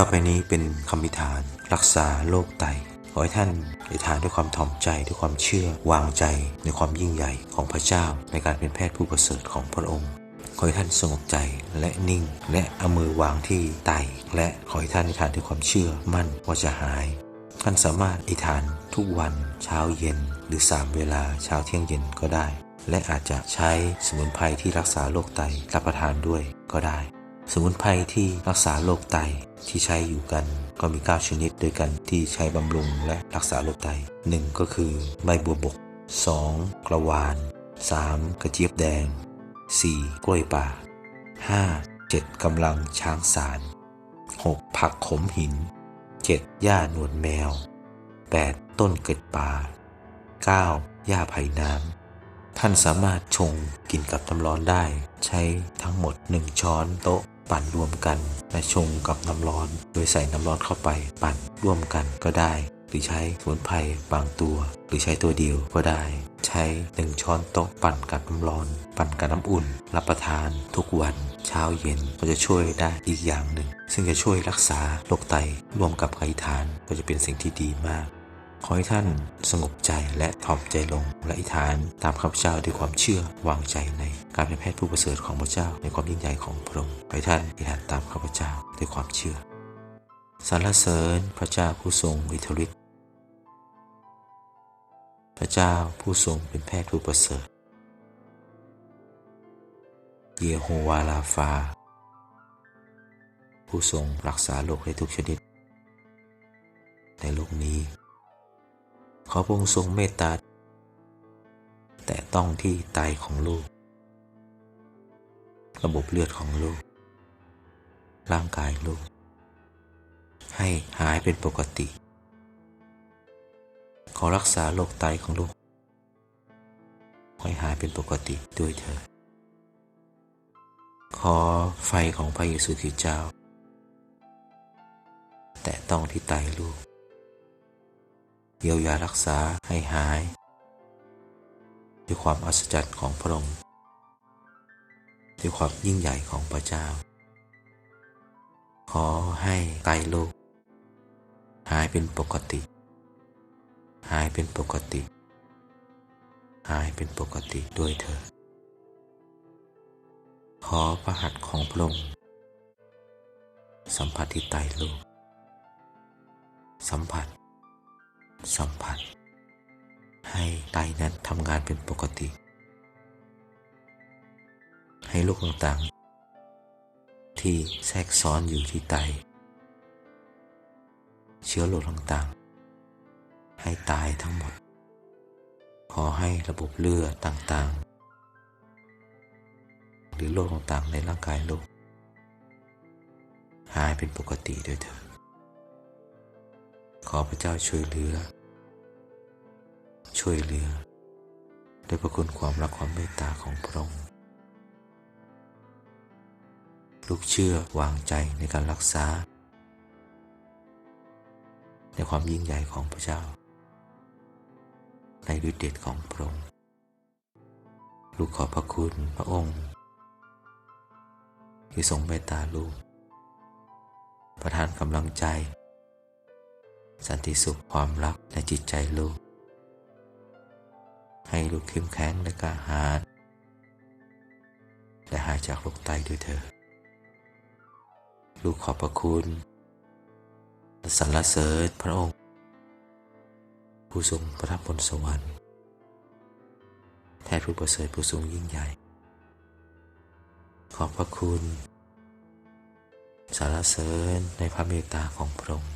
ต่อไปนี้เป็นคำพิธาน รักษาโรคไต ขอให้ท่านอธิษฐานด้วยความถ่อมใจด้วยความเชื่อวางใจในความยิ่งใหญ่ของพระเจ้า ในการเป็นแพทย์ผู้ประเสริฐของพระองค์ขอให้ท่านสงบใจและนิ่ง และเอามือวางที่ไต และขอให้ท่านอธิษฐานด้วยความเชื่อมั่นว่าจะหาย ท่านสามารถอธิษฐานทุกวันเช้าเย็น หรือ 3 เวลาเช้าเที่ยงเย็นก็ได้ และอาจจะใช้สมุนไพรที่รักษาโรคไตรับประทานด้วยก็ได้ สมุนไพรที่รักษาโรคไตที่ใช้อยู่กันก็มี 9 ชนิดด้วยกันที่ใช้บำรุงและรักษาโรคไต 1 ก็คือใบบัวบก 2. กระวาน 3. กระเจี๊ยบแดง 4. กล้วยป่า 5. 7. กำลังช้างสาร 6. ผักขมหิน 7. หญ้าหนวดแมว 8. ต้นเกิดป่า 9. หญ้าไผ่น้ำ ท่านสามารถชงกินกับน้ำร้อนได้ ใช้ทั้งหมด 1 ช้อนโต๊ะ ปั่นรวมกันและชงกับน้ำร้อน โดยใส่น้ำร้อนเข้าไป ปั่นร่วมกันก็ได้ หรือใช้สมุนไพรบางตัว หรือใช้ตัวเดียวก็ได้ ใช้1ช้อนโต๊ะปั่นกับน้ำร้อน ปั่นกับน้ำอุ่น รับประทานทุกวันเช้าเย็นก็จะช่วยได้อีกอย่างหนึ่ง ซึ่งจะช่วยรักษาโรคไตร่วมกับไขทานก็จะเป็นสิ่งที่ดีมาก ขอให้ท่านสงบใจและถ่อมใจลงและอธิษฐานตามข้าพเจ้าด้วยความเชื่อวางใจในการเป็นแพทย์ผู้ประเสริฐของพระเจ้าในความยิ่งใหญ่ของพระองค์ขอให้ท่านอธิษฐานตามข้าพเจ้าด้วยความเชื่อสรรเสริญพระเจ้าผู้ทรงอิทธิฤทธิ์พระเจ้าผู้ทรงเป็นแพทย์ผู้ประเสริฐ เยโฮวาลาฟา ผู้ทรงรักษาโรคได้ทุกชนิด ในโลกนี้ ขอพระองค์ทรงเมตตา แต่ต้องที่ไตของลูก ระบบเลือดของลูก ร่างกายลูก ให้หายเป็นปกติ ขอรักษาโรคไตของลูกให้หายเป็นปกติด้วยเถิดขอไฟของพระเยซูคริสต์เจ้า แต่ต้องที่ไตลูก เยียวยารักษาให้หาย ด้วยความอัศจรรย์ของพระองค์ด้วยความยิ่งใหญ่ของพระเจ้า ขอให้ไตลูกหายเป็นปกติ หายเป็นปกติ หายเป็นปกติด้วยเถิดขอพระหัตถ์ของพระองค์สัมผัสที่ไตลูก สัมผัส สัมผัส ให้ไตนั้นทำงานเป็นปกติ ให้โรคต่างๆ ที่แทรกซ้อนอยู่ที่ไต เชื้อโรคต่างๆ ให้ตายทั้งหมด ขอให้ระบบเลือดต่างๆ หรือโรคต่างๆ ในร่างกายลูกหายเป็นปกติด้วยเถิดขอพระเจ้าช่วยเหลือ ช่วยเหลือด้วยพระคุณความรักความเมตตาของพระองค์ ลูกเชื่อวางใจในการรักษา ในความยิ่งใหญ่ของพระเจ้า ในฤทธิเดชของพระองค์ ลูกขอบพระคุณพระองค์ ที่ทรงเมตตาลูก ประทานกำลังใจ สันติสุขความรักในจิตใจลูก ให้ลูกเข้มแข็งและกล้าหาญและหายจากโรคไตด้วยเถิดลูกขอบพระคุณและสรรเสริญพระองค์ ผู้ทรงประทับบนสวรรค์แทนผู้ประเสริฐผู้ทรงยิ่งใหญ่ ขอบพระคุณสารเสริญในพระเมตตาของพระองค์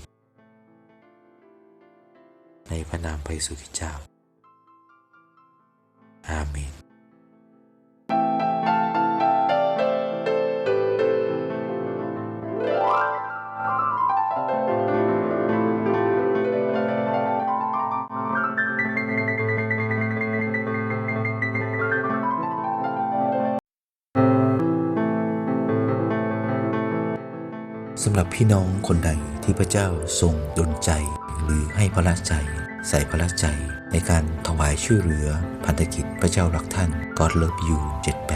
ในพระนามพระเยซูคริเจ้า อาเมนสำหรับพี่น้องคนใดที่พระเจ้าทรงดลใจหรือให้พระราชใจ ใส่พระใจในการถวายช่วยเหลือพันธกิจพระเจ้ารักท่าน God Love You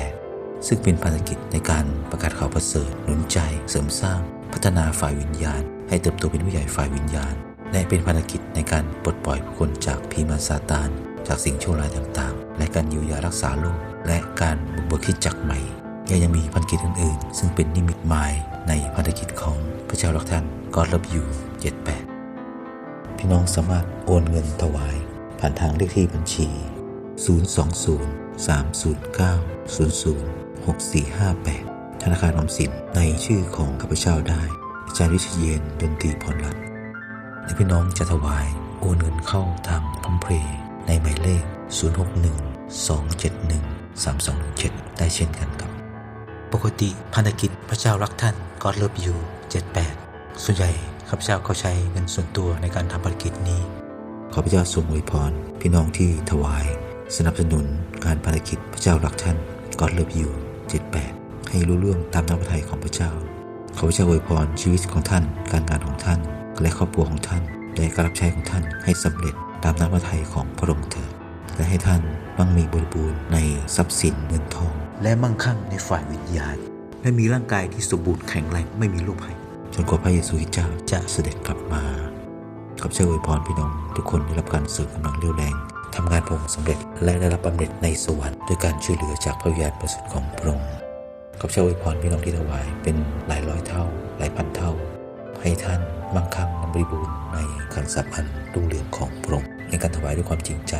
78 ซึ่งเป็นพันธกิจในการประกาศข่าวประเสริฐหนุนใจเสริมสร้าง พัฒนาฝ่ายวิญญาณ ให้เติบโตเป็นผู้ใหญ่ฝ่ายวิญญาณ และเป็นภารกิจในการปลดปล่อยผู้คนจากพีมาซาตาน จากสิ่งชั่วร้ายต่างๆ และการเยียวยารักษาโลกและการบุกเบิกคิดจักรใหม่ยังยังมีภารกิจอื่นๆ ซึ่งเป็นนิมิตหมายในภารกิจของพระเจ้ารักท่านกอดรับอยู่78 พี่น้องสามารถโอนเงินถวาย ผ่านทางเลขที่บัญชี 020-309-00-6458 ธนาคารออมสินในชื่อของข้าพเจ้าได้ อาจารย์วิชียนดนตรีพรรัตน์และพี่น้องจะถวายโอนเงินเข้าทางพัมเพย์ในหมายเลข 061-271-3217 ได้เช่นกันครับ ปกติภารกิจพระเจ้ารักท่านก็เลิฟอยู่78 ส่วนใหญ่ ข้าพเจ้าก็ใช้เงินส่วนตัวในการทำภารกิจนี้ ขอพระเจ้าทรงอวยพร พี่น้องที่ถวาย สนับสนุนการภารกิจพระเจ้ารักท่านกอดเลิฟยู78 ให้รู้เรื่องตามน้ำพระทัยของพระเจ้า ขอพระเจ้าอวยพรชีวิตของท่าน การงานของท่าน และครอบครัวของท่าน และการรับใช้ของท่านให้สำเร็จตามน้ำพระทัยของพระองค์เถิดและให้ท่านมั่งมีบริบูรณ์ในทรัพย์สินเงินทอง และมั่งคั่งในฝ่ายวิญญาณและมีร่างกายที่สมบูรณ์แข็งแรงไม่มีโรคภัย จนกว่าพระเยซูคริสต์เจ้าจะเสด็จกลับมาขอบเชื่ออวยพรพี่น้อง ทุกคนได้รับการสริมกำลังเรี่ยวแรงทำงานพระองค์สำเร็จและได้รับบำเหน็จในสวรรค์ด้วยการช่วยเหลือจากพระวิญญาณบริสุทธิ์ของพระองค์ขอบเชื่ออวยพรพี่น้องที่ถวายเป็นหลายร้อยเท่า หลายพันเท่า ให้ท่านมั่งคั่งนำบริบูรณ์ในการสับอันรุ่งเรืองของพระองค์ในการถวายด้วยความจริงใจ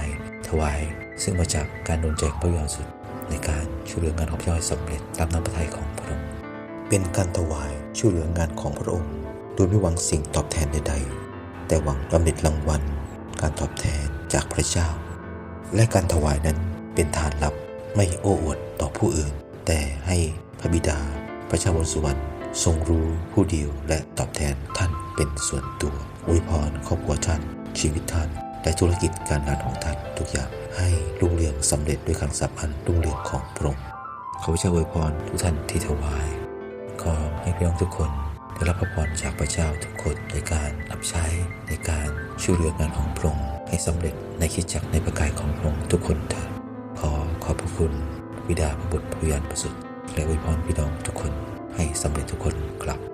ถวายซึ่งมาจากการดลใจของพระวิญญาณบริสุทธิ์ในการช่วยเหลืองานของพระเจ้าให้สำเร็จตามน้ำพระทัยของพระองค์เป็นการถวาย ช่วยเหลืองานของพระองค์ โดยไม่หวังสิ่งตอบแทนใดๆ แต่หวังบำเหน็จรางวัล การตอบแทนจากพระเจ้า และการถวายนั้นเป็นทานลับไม่โอ้อวดต่อผู้อื่น แต่ให้พระบิดา พระเจ้าบนสวรรค์ทรงรู้ผู้เดียวและตอบแทนท่านเป็นส่วนตัวอวยพรครอบครัวท่าน ชีวิตท่าน และธุรกิจการงานของท่านทุกอย่างให้รุ่งเรืองสำเร็จด้วยการสับอันรุ่งเรืองของพระองค์ขอพระเจ้าอวยพรทุกท่านที่ถวาย ขอให้พี่น้องทุกคน ได้รับพระพรจากพระเจ้าทุกคนในการรับใช้ในการช่วยเหลืองานของพระองค์ให้สำเร็จในคิดจักในประกายของพระองค์ทุกคนเถิดขอขอบพระคุณบิดาพระบุตรพระยานประสุทธิ์และอวยพรพี่น้องทุกคนให้สำเร็จทุกคนครับ